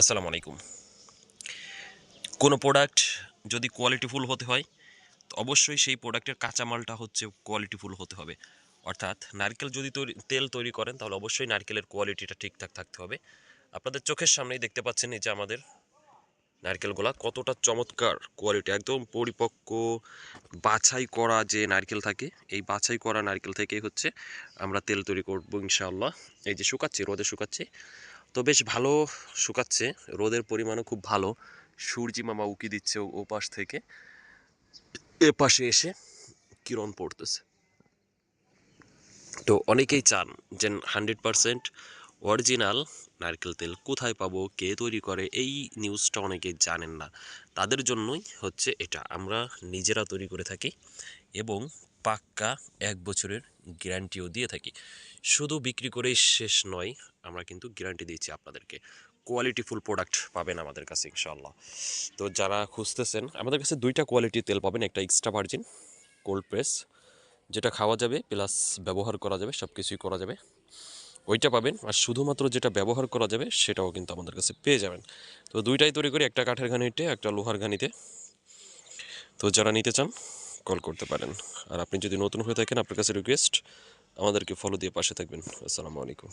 আসসালামু আলাইকুম। কোনো প্রোডাক্ট যদি কোয়ালিটিফুল হতে হয়, তো অবশ্যই সেই প্রোডাক্টের কাঁচামালটা হচ্ছে কোয়ালিটিফুল হতে হবে। অর্থাৎ নারকেল যদি তৈরি, তেল তৈরি করেন, তাহলে অবশ্যই নারকেলের কোয়ালিটিটা ঠিকঠাক থাকতে হবে। আপনাদের চোখের সামনেই দেখতে পাচ্ছেন এই যে আমাদের নারকেলগুলা, কতটা চমৎকার কোয়ালিটি একদম পরিপক্ক বাছাই করা যে নারকেল থাকে, এই বাছাই করা নারকেল থেকেই হচ্ছে আমরা তেল তৈরি করব ইনশাআল্লাহ। এই যে শুকাচ্ছি, রোদে শুকাচ্ছি। তো বেশ ভালো শুকাচ্ছে। রোদের পরিমাণও খুব ভালো। সূর্যি মামা উকি দিচ্ছে ও- পাশ থেকে। এ পাশে এসে কিরণ পড়তেছে। তো অনেকেই চান যে হান্ড্রেড পারসেন্ট অরিজিনাল নারকেল তেল কোথায় পাবো, কে তৈরি করে, এই নিউজটা অনেকে জানেন না। তাদের জন্যই হচ্ছে এটা। আমরা নিজেরা তৈরি করে থাকি এবং পাক্কা এক বছরের গ্যারান্টিও দিয়ে থাকি। শুধু বিক্রি করেই শেষ নয়, আমরা কিন্তু গ্যারান্টি দিয়েছি আপনাদেরকে। কোয়ালিটিফুল প্রোডাক্ট পাবেন আমাদের কাছে, ইনশাআল্লাহ। তো যারা খুঁজতেছেন, আমাদের কাছে দুইটা কোয়ালিটির তেল পাবেন, একটা এক্সট্রা ভার্জিন কোল্ড প্রেস যেটা খাওয়া যাবে প্লাস ব্যবহার করা যাবে সব কিছুই করা যাবে। ওইটা পাবেন আর শুধুমাত্র যেটা ব্যবহার করা যাবে সেটাও কিন্তু আমাদের কাছে পেয়ে যাবেন। তো দুইটাই তৈরি করি একটা কাঠের ঘানিতে, একটা লোহার ঘানিতে। তো যারা নিতে চান, কল করতে পারেন। আর আপনি যদি নতুন হয়ে থাকেন, আপনার কাছে রিকোয়েস্ট আমাদেরকে ফলো দিয়ে পাশে থাকবেন। আসসালামু আলাইকুম।